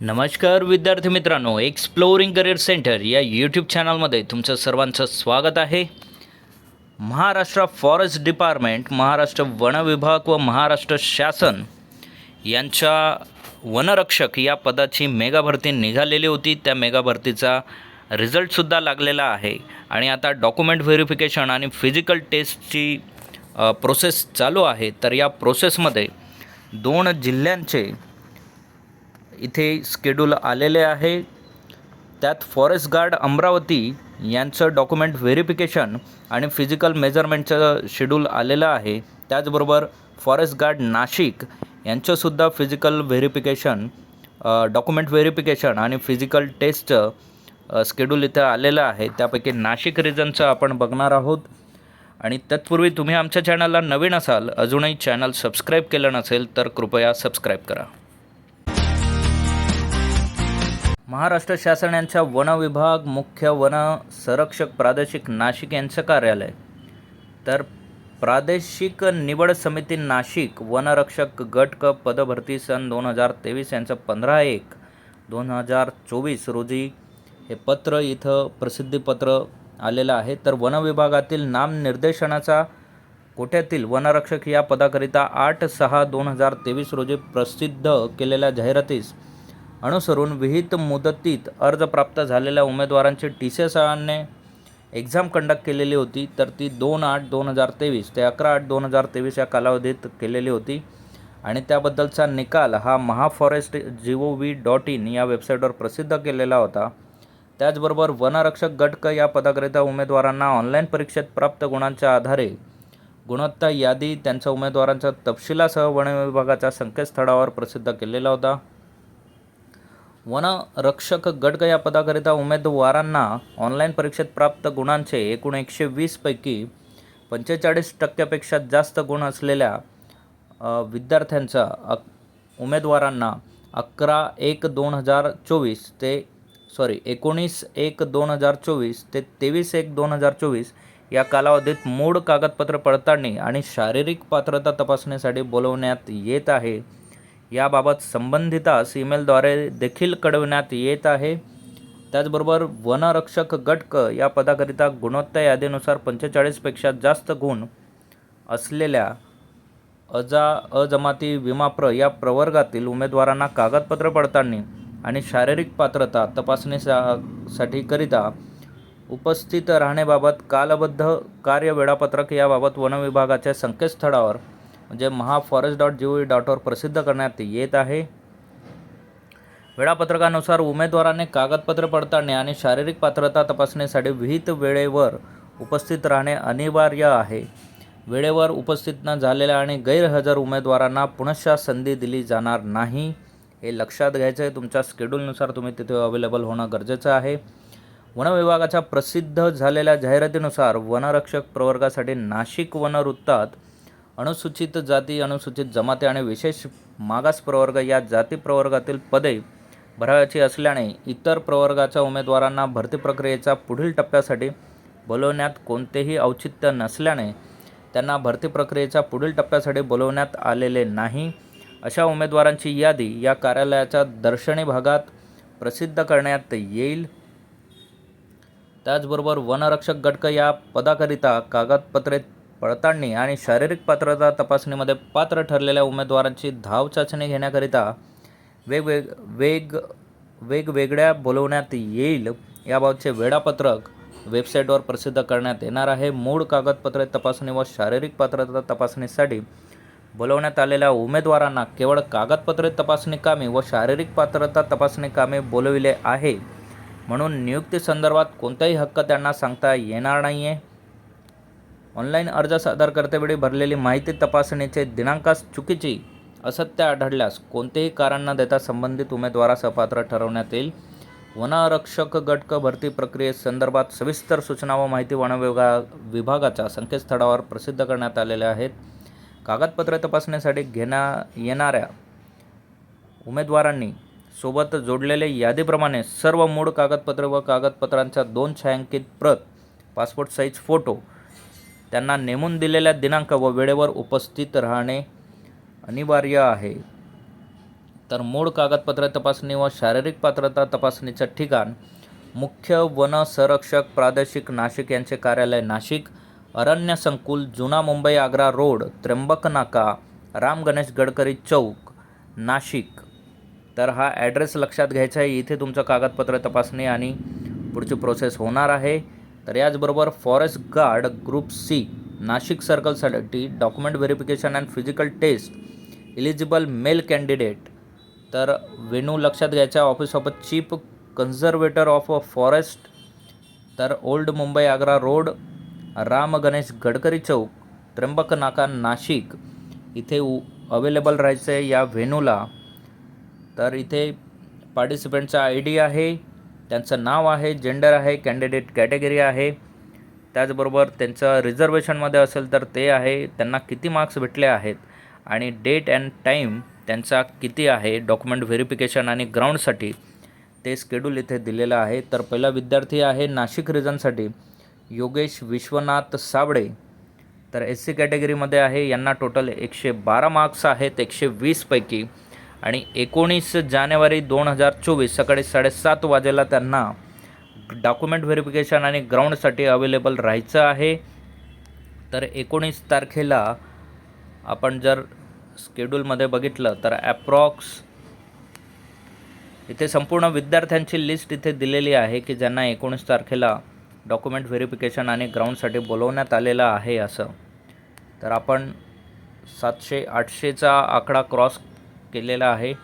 नमस्कार विद्यार्थी मित्रांनो एक्सप्लोरिंग करिअर सेंटर या यूट्यूब चॅनलमध्ये तुमचं सर्वांचं स्वागत आहे. महाराष्ट्र फॉरेस्ट डिपार्टमेंट महाराष्ट्र वन विभाग व महाराष्ट्र शासन यांच्या वनरक्षक या पदाची मेगा भरती निघालेली होती. त्या मेगा भरतीचा रिझल्टसुद्धा लागलेला आहे. आणि आता डॉक्युमेंट व्हेरिफिकेशन आणि फिजिकल टेस्टची प्रोसेस चालू आहे. तर या प्रोसेसमध्ये दोन जिल्ह्यांचे इथे स्केड्यूल आलेले आहे. त्यात फॉरेस्ट गार्ड अमरावती यांचं डॉक्युमेंट व्हेरिफिकेशन आणि फिजिकल मेजरमेंटचं शेड्यूल आलेलं आहे. त्याचबरोबर फॉरेस्ट गार्ड नाशिक यांचंसुद्धा फिजिकल व्हेरिफिकेशन डॉक्युमेंट व्हेरिफिकेशन आणि फिजिकल टेस्टचं स्केड्यूल इथं आलेलं आहे. त्यापैकी नाशिक रिजनचं आपण बघणार आहोत. आणि तत्पूर्वी तुम्ही आमच्या चॅनलला नवीन असाल अजूनही चॅनल सबस्क्राईब केलं नसेल तर कृपया सबस्क्राईब करा. महाराष्ट्र शासन यांच्या वन विभाग मुख्य वन संरक्षक प्रादेशिक नाशिक यांचं कार्यालय. तर प्रादेशिक निवड समिती नाशिक वनरक्षक गट क पदभरती सन दोन हजार तेवीस यांचं पंधरा एक दोन हजार चोवीस रोजी हे पत्र इथं प्रसिद्धीपत्र आलेलं आहे. तर वन विभागातील नामनिर्देशनाचा कोट्यातील वनरक्षक या पदाकरिता आठ सहा दोन हजार तेवीस रोजी प्रसिद्ध केलेल्या जाहिरातीस अनुसरून विहित मुदतीत अर्ज प्राप्त झालेल्या उमेदवारांची T C S exam conduct केलेली होती तर ती दोन आठ दोन हजार तेवीस ते अकरा आठ दोन हजार तेवीस या कालावधीत केलेली होती. आणि त्याबद्दलचा निकाल हा Maha forest G O V dot in या वेबसाईटवर प्रसिद्ध केलेला होता. त्याचबरोबर वनरक्षक गटक या पदाकरिता उमेदवारांना ऑनलाईन परीक्षेत प्राप्त गुणांच्या आधारे गुणवत्ता यादी त्यांच्या उमेदवारांच्या तपशिलासह वन विभागाच्या संकेतस्थळावर प्रसिद्ध केलेला होता. वनरक्षक गट या पदाकरिता उमेदवारांना ऑनलाईन परीक्षेत प्राप्त गुणांचे एकूण एकशे वीसपैकी पंचेचाळीस टक्क्यापेक्षा जास्त गुण असलेल्या विद्यार्थ्यांचा अक उमेदवारांना अकरा एक दोन हजार चोवीस ते सॉरी एकोणीस एक दोन हजार चोवीस ते तेवीस एक दोन हजार चोवीस या कालावधीत मूळ कागदपत्र पडताळणी आणि शारीरिक पात्रता तपासणीसाठी बोलवण्यात येत आहे. याबाबत संबंधितास ईमेलद्वारे देखील कळविण्यात येत आहे. त्याचबरोबर वनरक्षक गटक या पदाकरिता गुणवत्ता यादीनुसार पंचेचाळीसपेक्षा जास्त गुण असलेल्या अजा अजमाती विमाप्र या प्रवर्गातील उमेदवारांना कागदपत्र पडताळणी आणि शारीरिक पात्रता तपासणीसा करिता उपस्थित राहण्याबाबत कालबद्ध कार्य वेळापत्रक याबाबत वन विभागाच्या संकेतस्थळावर म्हणजे Maha forest dot G O V डॉटवर प्रसिद्ध करण्यात येत आहे. वेळापत्रकानुसार उमेदवाराने कागदपत्र पडताळणे आणि शारीरिक पात्रता तपासणीसाठी विहित वेळेवर उपस्थित राहणे अनिवार्य आहे. वेळेवर उपस्थित न झालेल्या आणि गैरहजर उमेदवारांना पुनश्च संधी दिली जाणार नाही हे लक्षात घ्यायचं आहे. तुमच्या स्केड्यूलनुसार तुम्ही तिथे अवेलेबल होणं गरजेचं आहे. वन विभागाच्या प्रसिद्ध झालेल्या जाहिरातीनुसार वनरक्षक प्रवर्गासाठी नाशिक वनवृत्तात अनुसूचित जाती अनुसूचित जमाती आणि विशेष मागास प्रवर्ग या जाती प्रवर्गातील पदे भरावयाची असल्याने इतर प्रवर्गाच्या उमेदवारांना भरती प्रक्रियेच्या पुढील टप्प्यासाठी बोलवण्यात कोणतेही औचित्य नसल्याने त्यांना भरती प्रक्रियेच्या पुढील टप्प्यासाठी बोलवण्यात आलेले नाही. अशा उमेदवारांची यादी या कार्यालयाच्या दर्शनी भागात प्रसिद्ध करण्यात येईल. त्याचबरोबर वनरक्षक गटक या पदाकरिता कागदपत्रे पडताळणी आणि शारीरिक पात्रता तपासणीमध्ये पात्र ठरलेल्या उमेदवारांची धाव चाचणी घेण्याकरिता वेगवेग वेग वेगवेगळ्या बोलवण्यात येईल याबाबतचे वेळापत्रक वेबसाईटवर प्रसिद्ध करण्यात येणार आहे. मूळ कागदपत्रे तपासणी व शारीरिक पात्रता तपासणीसाठी बोलवण्यात आलेल्या उमेदवारांना केवळ कागदपत्रे तपासणी कामे व शारीरिक पात्रता तपासणी कामे बोलविले आहे. म्हणून नियुक्तीसंदर्भात कोणताही हक्क त्यांना सांगता येणार नाही आहे ऑनलाईन अर्ज सादर करतेवेळी भरलेली माहिती तपासणीचे दिनांकास चुकीची असत्य आढळल्यास कोणतेही कारण न देता संबंधित उमेदवारास अपात्र ठरवण्यात येईल. वनरक्षक गटक भरती प्रक्रियेसंदर्भात सविस्तर सूचना व माहिती वन विभागा विभागाच्या संकेतस्थळावर प्रसिद्ध करण्यात आलेल्या आहेत. कागदपत्रे तपासण्यासाठी घेण्या येणाऱ्या उमेदवारांनी सोबत जोडलेले यादीप्रमाणे सर्व मूळ कागदपत्रे व कागदपत्रांच्या दोन छायांकित प्रत पासपोर्ट साईज फोटो त्यांना नेमून दिलेल्या दिनांक व वेळेवर उपस्थित राहणे अनिवार्य आहे. तर मूळ कागदपत्र तपासणी व शारीरिक पात्रता तपासणीचं ठिकाण मुख्य वन संरक्षक प्रादेशिक नाशिक यांचे कार्यालय नाशिक अरण्य संकुल जुना मुंबई आग्रा रोड त्र्यंबक नाका राम गणेश गडकरी चौक नाशिक. तर हा ॲड्रेस लक्षात घ्यायचा आहे. इथे तुमचं कागदपत्र तपासणी आणि पुढची प्रोसेस होणार आहे. तर याचबरोबर forest guard group C Nashik सर्कलसाठी document verification and physical test eligible male candidate. तर वेणू लक्षात घ्यायचा office of chief conservator of a forest. तर ओल्ड मुंबई आग्रा रोड राम गणेश गडकरी चौक त्र्यंबक नाका नाशिक. इथे उ अवेलेबल राहायचं आहे या व्हेन्यूला तर इथे पार्टिसिपेंटचा आय डी आहे. त्यांचं नाव आहे जेंडर आहे कॅन्डिडेट कॅटेगरी आहे. त्याचबरोबर त्यांचं रिझर्वेशनमध्ये असेल तर ते आहे. त्यांना किती मार्क्स भेटले आहेत? आणि डेट अँड टाईम त्यांचा किती आहे? डॉक्युमेंट व्हेरिफिकेशन आणि ग्राउंडसाठी ते स्केड्यूल इथे दिलेलं आहे. तर पहिला विद्यार्थी आहे नाशिक रिजनसाठी योगेश विश्वनाथ साबळे. तर एस सी कॅटेगरीमध्ये आहे. यांना टोटल एकशे बारा मार्क्स आहेत एकशे वीसपैकी आणि एकोणीस जानेवारी दोन हजार चोवीस सकाळी साडेसात वाजेला त्यांना डॉक्युमेंट व्हेरिफिकेशन आणि ग्राउंडसाठी अवेलेबल राहायचं आहे. तर एकोणीस तारखेला आपण जर स्केड्यूलमध्ये बघितलं तर ॲप्रॉक्स इथे संपूर्ण विद्यार्थ्यांची लिस्ट इथे दिलेली आहे की ज्यांना एकोणीस तारखेला डॉक्युमेंट व्हेरिफिकेशन आणि ग्राउंडसाठी बोलवण्यात आलेलं आहे असं. तर आपण सातशे आठशेचा आकडा क्रॉस केलेला आहे.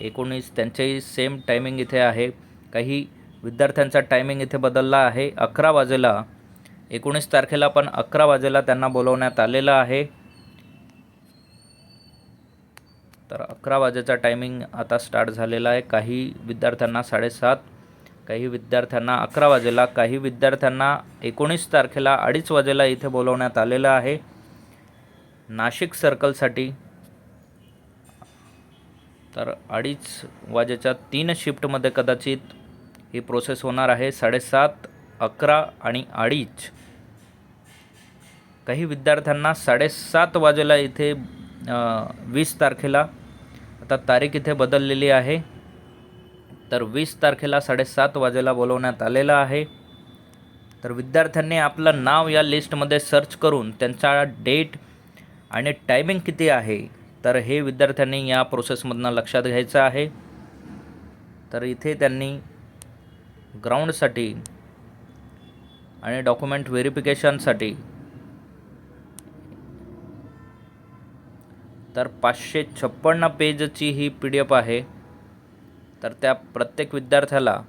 एकोणीस त्यांचेही सेम टायमिंग इथे आहे. काही विद्यार्थ्यांचा टायमिंग इथे बदलला आहे. अकरा वाजेला एकोणीस तारखेला पण अकरा वाजेला त्यांना बोलवण्यात आलेलं आहे. तर अकरा वाजेचा टायमिंग आता स्टार्ट झालेला आहे. काही विद्यार्थ्यांना साडेसात काही विद्यार्थ्यांना अकरा वाजेला काही विद्यार्थ्यांना एकोणीस तारखेला अडीच वाजेला इथे बोलवण्यात आलेलं आहे. नाशिक सर्कलसाठी तर अडीच वाजेच्या तीन शिफ्टमध्ये कदाचित ही प्रोसेस होणार आहे. साडेसात अकरा आणि अडीच. काही विद्यार्थ्यांना साडेसात वाजेला इथे वीस तारखेला आता तारीख इथे बदललेली आहे. तर वीस तारखेला साडेसात वाजेला बोलवण्यात आलेलं आहे. तर विद्यार्थ्यांनी आपलं नाव या लिस्टमध्ये सर्च करून त्यांचा डेट आणि टायमिंग किती आहे? तर हे विद्यार्थ्यांनी या प्रोसेसमधनं लक्षात घ्यायचं आहे. तर इथे त्यांनी ग्राउंडसाठी आणि डॉक्युमेंट व्हेरिफिकेशनसाठी तर पाचशे छप्पन्न पेजची ही पी डी एफ आहे. तर त्या प्रत्येक विद्यार्थ्याला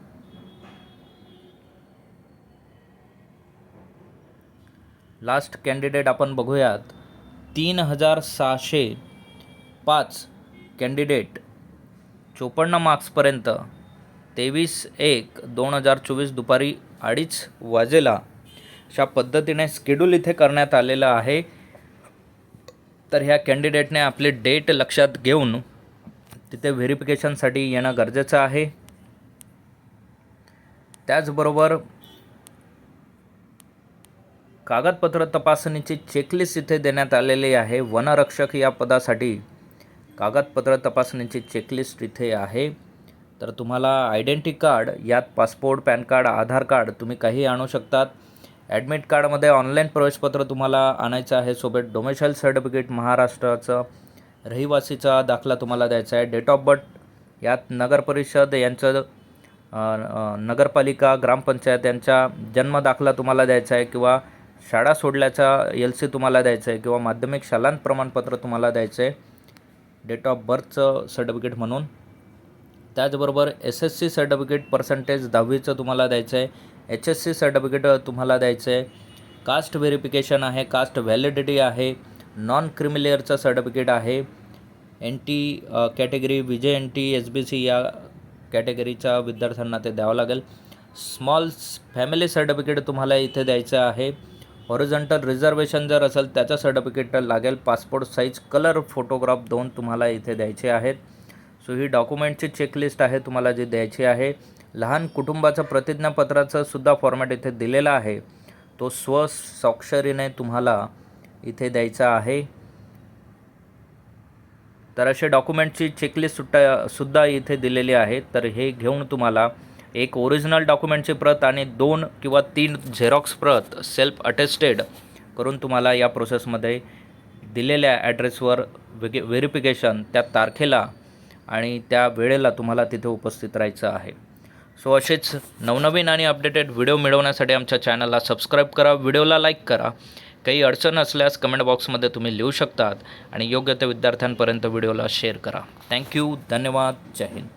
लास्ट कॅन्डिडेट आपण बघूयात. तीन हजार सहाशे पाच कॅन्डिडेट चोपन्न मार्क्सपर्यंत तेवीस एक दोन हजार चोवीस दुपारी अडीच वाजेला अशा पद्धतीने स्केड्यूल इथे करण्यात आलेलं आहे. तर ह्या कॅन्डिडेटने आपली डेट लक्षात घेऊन तिथे व्हेरिफिकेशनसाठी येणं गरजेचं आहे. त्याचबरोबर कागदपत्र तपासणीची चेकलिस्ट इथे देण्यात आलेली आहे. वनरक्षक या पदासाठी कागदपत्र तपासणीची चेकलिस्ट इथे आहे. तर तुम्हाला आयडेंटी कार्ड यात passport pan card Aadhaar card तुम्ही काही आणू शकतात. ॲडमिट कार्डमध्ये ऑनलाईन प्रवेशपत्र तुम्हाला आणायचं आहे. सोबत डोमेशाईल सर्टिफिकेट महाराष्ट्राचं रहिवासीचा दाखला तुम्हाला द्यायचा आहे. डेट ऑफ बर्थ यात नगरपरिषद यांचं नगरपालिका ग्रामपंचायत यांचा जन्म दाखला तुम्हाला द्यायचा आहे किंवा शाळा सोडल्याचा एल सी तुम्हाला द्यायचं आहे किंवा माध्यमिक शालांत प्रमाणपत्र तुम्हाला द्यायचं आहे. डेट ऑफ बर्थचं सर्टिफिकेट म्हणून. त्याचबरोबर S S C certificate percentage दहावीचं तुम्हाला द्यायचं आहे एच एस सी सर्टिफिकेट तुम्हाला द्यायचं आहे कास्ट व्हेरिफिकेशन आहे कास्ट व्हॅलिडिटी आहे नॉन क्रिमिलेअरचं सर्टिफिकेट आहे N T category V J N T S B C या कॅटेगरीच्या विद्यार्थ्यांना ते द्यावं लागेल. स्मॉल फॅमिली सर्टिफिकेट तुम्हाला इथे द्यायचं आहे. हॉरिझॉन्टल रिझर्वेशन जर असेल त्याचं सर्टिफिकेट लागेल. पासपोर्ट साईज कलर फोटोग्राफ दोन तुम्हाला इथे द्यायचे आहेत. सो ही डॉक्युमेंटची चेकलिस्ट आहे तुम्हाला जी द्यायची आहे. लहान कुटुंबाचं प्रतिज्ञापत्राचं सुद्धा फॉर्मॅट इथे दिलेला आहे. तो स्वस्वाक्षरीने तुम्हाला इथे द्यायचा आहे. तर असे डॉक्युमेंटची चेकलिस्ट सुट्टा सुद्धा इथे दिलेली आहे. तर हे घेऊन तुम्हाला एक ओरिजिनल डॉक्युमेंटची प्रत आणि दोन किंवा तीन झेरॉक्स प्रत सेल्फ अटेस्टेड करून तुम्हाला या प्रोसेसमध्ये दिलेल्या ॲड्रेसवर वेगे व्हेरिफिकेशन त्या तारखेला आणि त्या वेळेला तुम्हाला तिथे उपस्थित राहायचं आहे. सो असेच नवनवीन आणि अपडेटेड व्हिडिओ मिळवण्यासाठी आमच्या चॅनलला सबस्क्राईब करा व्हिडिओला लाईक करा. काही अडचण असल्यास कमेंट बॉक्समध्ये तुम्ही लिहू शकतात आणि योग्य त्या विद्यार्थ्यांपर्यंत व्हिडिओला शेअर करा. थँक्यू धन्यवाद जय हिंद.